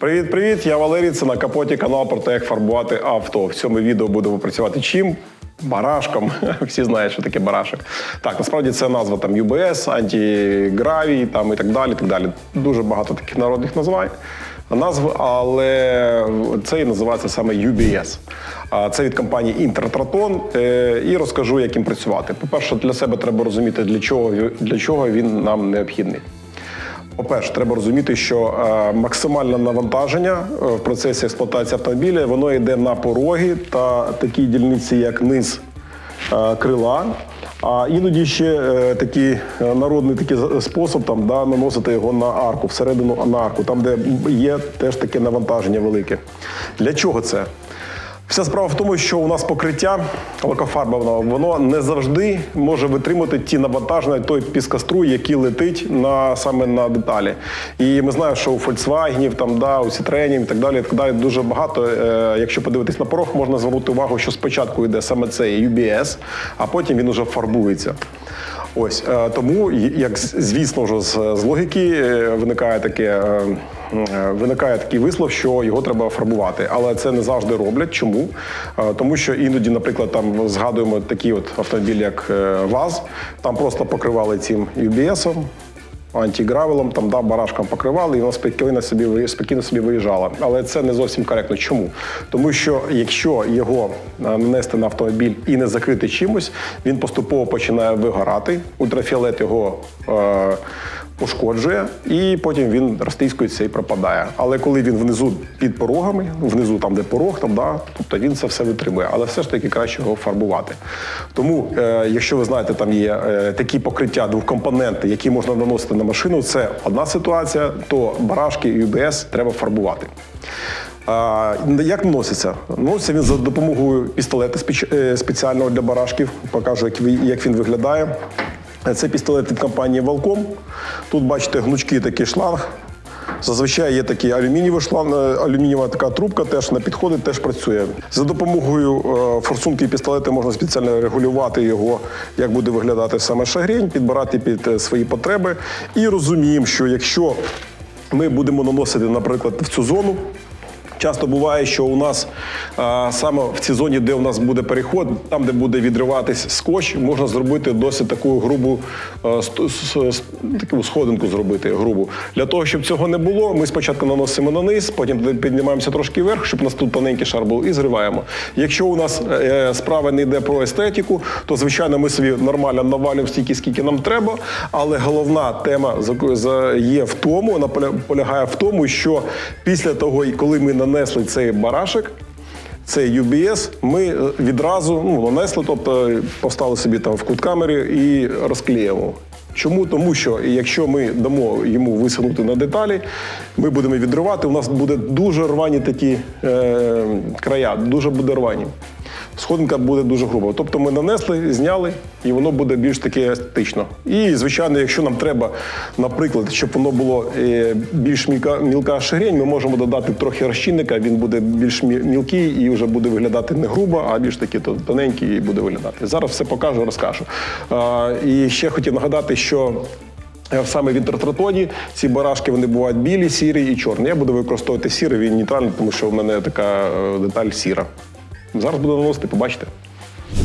Привіт-привіт! Я Валерій. Це на капоті канал про те, як фарбувати авто. В цьому відео будемо працювати чим? Барашком. Всі знають, що таке барашок. Так, насправді це назва там UBS, антигравій там і так далі. так далі. Дуже багато таких народних названь. Назв, але це і називається саме UBS. Це від компанії Інтертратон. Е, І розкажу, як їм працювати. По-перше, для себе треба розуміти, для чого, для чого він нам необхідний. По-перше, треба розуміти, що е, максимальне навантаження е, в процесі експлуатації автомобіля воно йде на пороги та такі дільниці, як низ е, крила. А іноді ще такий народний такий спосіб там, да, наносити його на арку, всередину на арку, там, де є теж таке навантаження велике. Для чого це? Вся справа в тому, що у нас покриття лакофарбоване, воно не завжди може витримати ті навантаження, той піскоструй, який летить на саме на деталі. І ми знаємо, що у Volkswagen, там да, у Citroen і так далі, так далі дуже багато. Е, якщо подивитись на порог, можна звернути увагу, що спочатку йде саме цей UBS, а потім він уже фарбується. Ось е, тому, як звісно ж, з, з логіки е, виникає таке. е, Виникає такий вислов, що його треба фарбувати, але це не завжди роблять. Чому? Е, Тому що іноді, наприклад, там згадуємо такі от автомобілі, як е, ВАЗ, там просто покривали цим UBS-ом, антигравелом, там да, барашком покривали, і вона спокійно собі спокійно собі виїжджала. Але це не зовсім коректно. Чому? Тому що якщо його е, нанести на автомобіль і не закрити чимось, він поступово починає вигорати. Ультрафіолет його. Е- Пошкоджує, і потім він розтискується і пропадає. Але коли він внизу під порогами, внизу там, де порог, там да, тобто він це все витримує. Але все ж таки краще його фарбувати. Тому, е, якщо ви знаєте, там є е, такі покриття двохкомпоненти, які можна наносити на машину, це одна ситуація, то барашки і UBS треба фарбувати. А, як наноситься? Наноситься він за допомогою пістолета е, спеціального для барашків. Покажу, як він виглядає. Це пістолет від компанії Valcom. Тут бачите гнучкий такий шланг. Зазвичай є такий алюмінієвий шланг, алюмінієва така трубка, теж на підходи теж працює. За допомогою е, форсунки і пістолета можна спеціально регулювати його, як буде виглядати саме шагрень, підбирати під е, свої потреби. І розуміємо, що якщо ми будемо наносити, наприклад, в цю зону. Часто буває, що у нас а, саме в цій зоні, де у нас буде переход, там, де буде відриватись скотч, можна зробити досить таку грубу а, с- с- таку сходинку зробити грубу. Для того, щоб цього не було, ми спочатку наносимо на низ, потім піднімаємося трошки вверх, щоб у нас тут тоненький шар був, і зриваємо. Якщо у нас е, справа не йде про естетику, то звичайно ми собі нормально навалюємо стільки, скільки нам треба. Але головна тема є в тому, вона полягає в тому, що після того, коли ми нанесли цей барашек. Цей UBS ми е, відразу ну, нанесли, тобто поставили собі там в кут камери і розклеїмо. Чому? Тому що якщо ми дамо йому висунути на деталі, ми будемо відривати, у нас буде дуже рвані такі е, края, дуже буде рвані. Сходинка буде дуже груба. Тобто ми нанесли, зняли, і воно буде більш таке естетично. І, звичайно, якщо нам треба, наприклад, щоб воно було е, більш мілка, мілка ширень, ми можемо додати трохи розчинника, він буде більш мілкий і вже буде виглядати не грубо, а більш такий тоненький і буде виглядати. Зараз все покажу, розкажу. А, і ще хотів нагадати, що Е, Саме в інтертратоні ці барашки вони бувають білі, сірі і чорні. Я буду використовувати сірий, він нейтральний, тому що в мене така е, деталь сіра. Зараз буду наносити, побачите.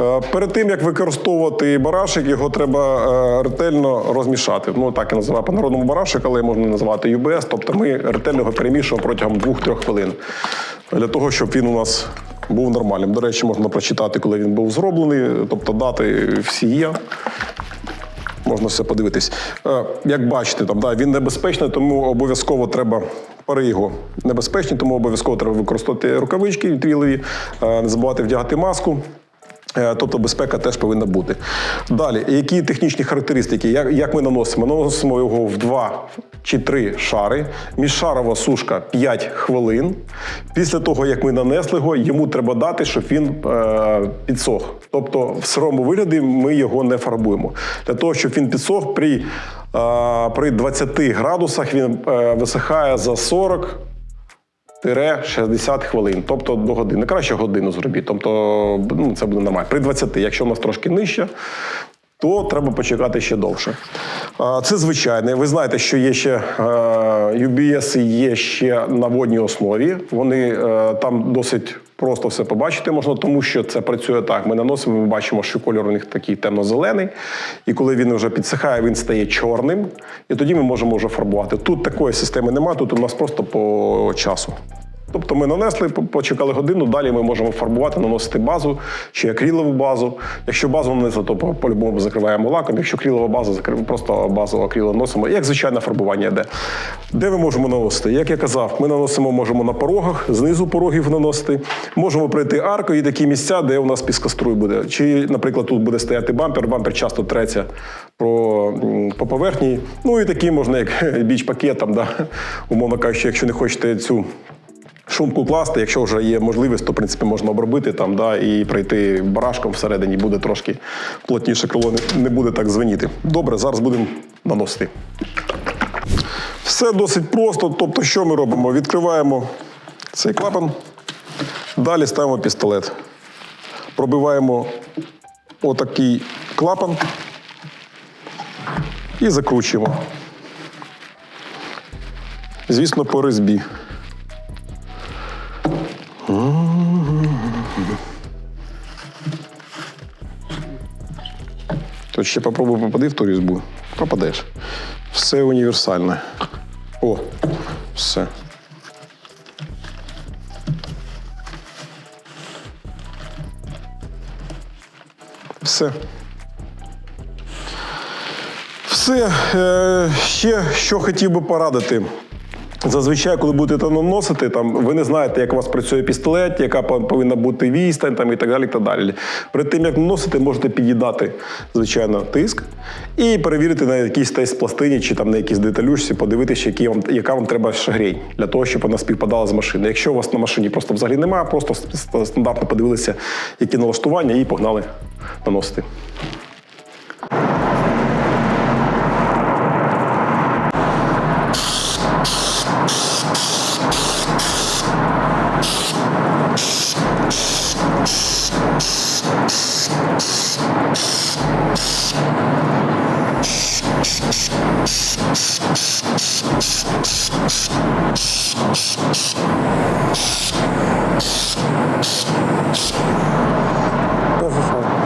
Е, Перед тим як використовувати барашек, його треба е, ретельно розмішати. Ну так я називаю по-народному барашек, але можна називати UBS. Тобто ми ретельно його перемішуємо протягом 2-3 хвилин для того, щоб він у нас був нормальним. До речі, можна прочитати, коли він був зроблений, тобто дати всі є. Можна все подивитись. Е, Як бачите, там да, він небезпечний, тому обов'язково треба. Пари його небезпечні, тому обов'язково треба використовувати рукавички вітрілові, е, не забувати вдягати маску. Е, Тобто безпека теж повинна бути. Далі, які технічні характеристики? Як, як ми наносимо? Наносимо його в два чи три шари. Міжшарова сушка 5 хвилин. Після того, як ми нанесли його, йому треба дати, щоб він е, підсох. Тобто в сирому вигляді ми його не фарбуємо. Для того, щоб він підсох при, е, при 20 градусах він е, висихає за 40 тире 60 хвилин, тобто до години. Краще годину зробіть. Тобто ну, це буде нормально. При 20, якщо у нас трошки нижче, то треба почекати ще довше. Це звичайне. Ви знаєте, що є ще е, UBS є ще на водній основі. Вони е, там досить просто все побачити можна, тому що це працює так. Ми наносимо, ми бачимо, що кольор у них такий темно-зелений, і коли він вже підсихає, він стає чорним, і тоді ми можемо вже фарбувати. Тут такої системи немає, тут у нас просто по часу. Тобто ми нанесли, почекали годину, далі ми можемо фарбувати, наносити базу чи акрилову базу. Якщо базу нанесли, то по- по-любому закриваємо лаком. Якщо акрилова база, просто базу акрилу наносимо. Як звичайне фарбування йде. Де ми можемо наносити? Як я казав, ми наносимо можемо на порогах, знизу порогів наносити. Можемо пройти аркою і такі місця, де у нас піскоструй буде. Чи, наприклад, тут буде стояти бампер, бампер часто треться про, по поверхні. Ну і такі можна, як біч-пакет, да, умовно кажучи, якщо не хочете цю шумку класти, якщо вже є можливість, то в принципі можна обробити там, да, і пройти барашком всередині, буде трошки плотніше крило, не- буде так звеніти. Добре, зараз будемо наносити. Все досить просто. Тобто, що ми робимо? Відкриваємо цей клапан, далі ставимо пістолет. Пробиваємо отакий клапан і закручуємо. Звісно, по резьбі. Ще попробуй попади в ту різьбу. Попадеш. Все універсальне. О, все. Все. Все. Е, ще що хотів би порадити. Зазвичай, коли будете наносити, там ви не знаєте, як у вас працює пістолет, яка повинна бути відстань там, і так далі. так далі. Перед тим, як наносити, можете під'їдати, звичайно, тиск і перевірити на якійсь тест пластині чи там на якійсь деталюшці, подивитися, які вам, яка вам треба шагрень, для того, щоб вона співпадала з машиною. Якщо у вас на машині просто взагалі немає, просто стандартно подивилися, які налаштування, і погнали наносити. А,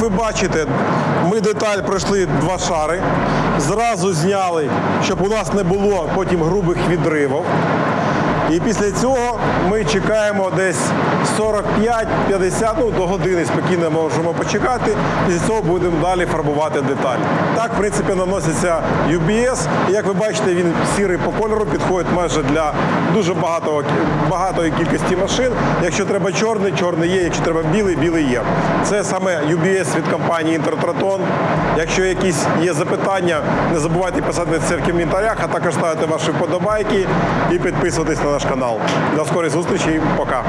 Як ви бачите, ми деталь пройшли два шари, зразу зняли, щоб у нас не було потім грубих відривів. І після цього ми чекаємо десь 45-50, ну до години спокійно можемо почекати. Після цього будемо далі фарбувати деталь. Так, в принципі, наноситься UBS. І як ви бачите, він сірий по кольору підходить майже для дуже багатого, багатої кількості машин. Якщо треба чорний, чорний є. Якщо треба білий, білий є. Це саме UBS від компанії Інтертратон. Якщо якісь є запитання, не забувайте писати це в коментарях, а також ставити ваші вподобайки і підписуватись на наш канал. До скорої зустрічі. Пока.